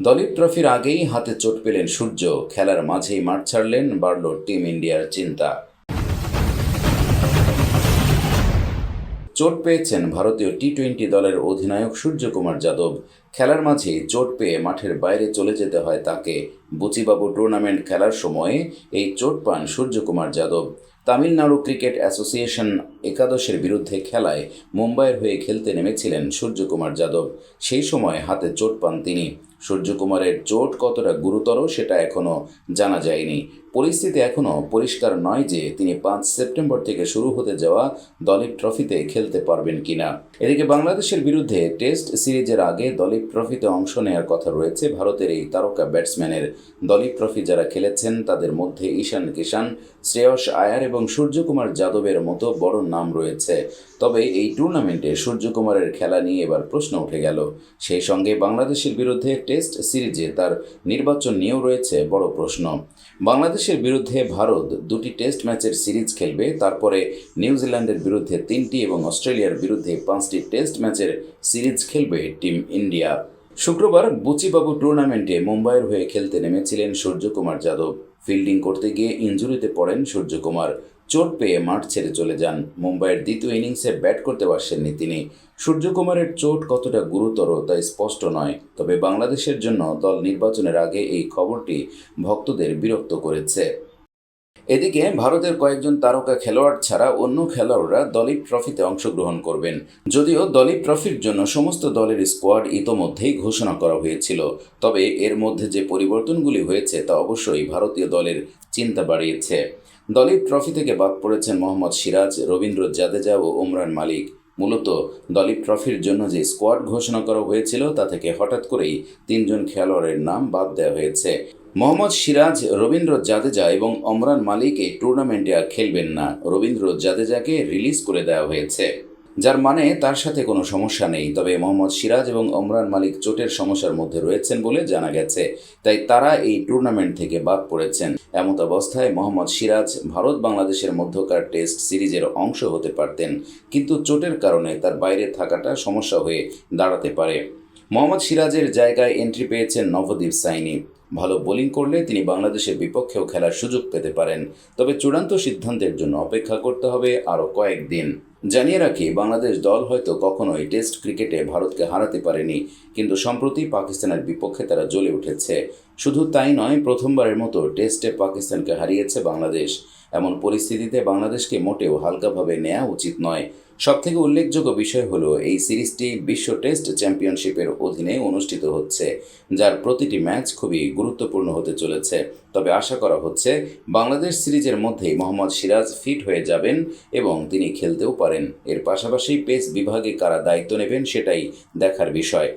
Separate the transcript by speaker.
Speaker 1: দলীপ ট্রফির আগেই হাতে চোট পেলেন সূর্য। খেলার মাঝেই মাঠ ছাড়লেন বাড়ল টিম ইন্ডিয়ার চিন্তা। চোট পেয়েছেন ভারতীয় টি টোয়েন্টি দলের অধিনায়ক সূর্যকুমার যাদব। খেলার মাঝেই চোট পেয়ে মাঠের বাইরে চলে যেতে হয় তাকে। বুচিবাবু টুর্নামেন্ট খেলার সময়ে এই চোট পান সূর্যকুমার যাদব। তামিলনাড়ু ক্রিকেট অ্যাসোসিয়েশন একাদশের বিরুদ্ধে খেলায় মুম্বাইয়ের হয়ে খেলতে নেমেছিলেন সূর্যকুমার যাদব। সেই সময় হাতে চোট পান তিনি। সূর্যকুমারের চোট কতটা গুরুতর সেটা এখনও জানা যায়নি। পরিস্থিতি এখনও পরিষ্কার নয় যে তিনি পাঁচ সেপ্টেম্বর থেকে শুরু হতে যাওয়া দলীপ ট্রফিতে খেলতে পারবেন কিনা। এদিকে বাংলাদেশের বিরুদ্ধে টেস্ট সিরিজের আগে দলীপ ট্রফিতে অংশ নেওয়ার কথা রয়েছে ভারতের এই তারকা ব্যাটসম্যানের। দলীপ ট্রফি যারা খেলেছেন তাদের মধ্যে ঈশান কিষান শ্রেয়স আয়ার এবং সূর্যকুমার যাদবের মতো বড় নাম রয়েছে। তবে এই টুর্নামেন্টে সূর্যকুমারের খেলা নিয়ে এবার প্রশ্ন উঠে গেল। সেই সঙ্গে বাংলাদেশের বিরুদ্ধে টেস্ট সিরিজে তার নির্বাচন নিয়েও রয়েছে বড় প্রশ্ন। বাংলাদেশের বিরুদ্ধে ভারত দুটি টেস্ট ম্যাচের সিরিজ খেলবে, তারপরে নিউজিল্যান্ডের বিরুদ্ধে তিনটি এবং অস্ট্রেলিয়ার বিরুদ্ধে পাঁচটি টেস্ট ম্যাচের সিরিজ খেলবে টিম ইন্ডিয়া। শুক্রবার বুচিবাবু টুর্নামেন্টে মুম্বাইয়ের হয়ে খেলতে নেমেছিলেন সূর্যকুমার যাদব। ফিল্ডিং করতে গিয়ে ইঞ্জুরিতে পড়েন সূর্যকুমার। চোট পেয়ে মাঠ ছেড়ে চলে যান। মুম্বাইয়ের দ্বিতীয় ইনিংসে ব্যাট করতে পারছেননি তিনি। সূর্যকুমারের চোট কতটা গুরুতর তা স্পষ্ট নয়, তবে বাংলাদেশের জন্য দল নির্বাচনের আগে এই খবরটি ভক্তদের বিরক্ত করেছে। এদিকে ভারতের কয়েকজন তারকা খেলোয়াড় ছাড়া অন্য খেলোয়াড়রা দলীপ ট্রফিতে অংশগ্রহণ করবেন। যদিও দলীপ ট্রফির জন্য সমস্ত দলের স্কোয়াড ইতোমধ্যেই ঘোষণা করা হয়েছিল। তবে এর মধ্যে যে পরিবর্তনগুলি হয়েছে তা অবশ্যই ভারতীয় দলের চিন্তা বাড়িয়েছে। দলীপ ট্রফি থেকে বাদ পড়েছেন মোহাম্মদ সিরাজ, রবীন্দ্র জাদেজা ও ওমরান মালিক। মূলত দলীপ ট্রফির জন্য যে স্কোয়াড ঘোষণা করা হয়েছিল তা থেকে হঠাৎ করেই তিনজন খেলোয়াড়ের নাম বাদ দেওয়া হয়েছে। মোহাম্মদ সিরাজ, রবীন্দ্র জাদেজা এবং অমরান মালিক এই টুর্নামেন্টে আর খেলবেন না। রবীন্দ্র জাদেজাকে রিলিজ করে দেওয়া হয়েছে। যার মানে তার সাথে কোনো সমস্যা নেই। তবে মোহাম্মদ সিরাজ এবং অমরান মালিক চোটের সমস্যার মধ্যে রয়েছেন বলে জানা গেছে। তাই তারা এই টুর্নামেন্ট থেকে বাদ পড়েছেন। এমত অবস্থায় মোহাম্মদ সিরাজ ভারত বাংলাদেশের মধ্যকার টেস্ট সিরিজের অংশ হতে পারতেন। কিন্তু চোটের কারণে তার বাইরে থাকাটা সমস্যা হয়ে দাঁড়াতে পারে। মোহাম্মদ সিরাজের জায়গায় এন্ট্রি পেয়েছেন নবদীপ সাইনি। ভালো বোলিং করলে তিনি বাংলাদেশের বিপক্ষেও খেলার সুযোগ পেতে পারেন। তবে চূড়ান্ত সিদ্ধান্তের জন্য অপেক্ষা করতে হবে আরও কয়েকদিন জানিয়ে রাখি, বাংলাদেশ দল হয়তো কখনোই টেস্ট ক্রিকেটে ভারতকে হারাতে পারেনি, কিন্তু সম্প্রতি পাকিস্তানের বিপক্ষে তারা জ্বলে উঠেছে। শুধু তাই নয়, প্রথমবারের মতো টেস্টে পাকিস্তানকে হারিয়েছে বাংলাদেশ। এমন পরিস্থিতিতে বাংলাদেশকে মোটেও হালকাভাবে নেওয়া উচিত নয়। সবথেকে উল্লেখযোগ্য বিষয় হলো, এই সিরিজটি বিশ্ব টেস্ট চ্যাম্পিয়নশিপের অধীনে অনুষ্ঠিত হচ্ছে, যার প্রতিটি ম্যাচ খুবই গুরুত্বপূর্ণ হতে চলেছে। তবে আশা করা হচ্ছে, বাংলাদেশ সিরিজের মধ্যেই মোহাম্মদ সিরাজ ফিট হয়ে যাবেন এবং তিনি খেলতেও পারেন। এর পাশাপাশি পেস বিভাগে কারা দায়িত্ব নেবেন সেটাই দেখার বিষয়।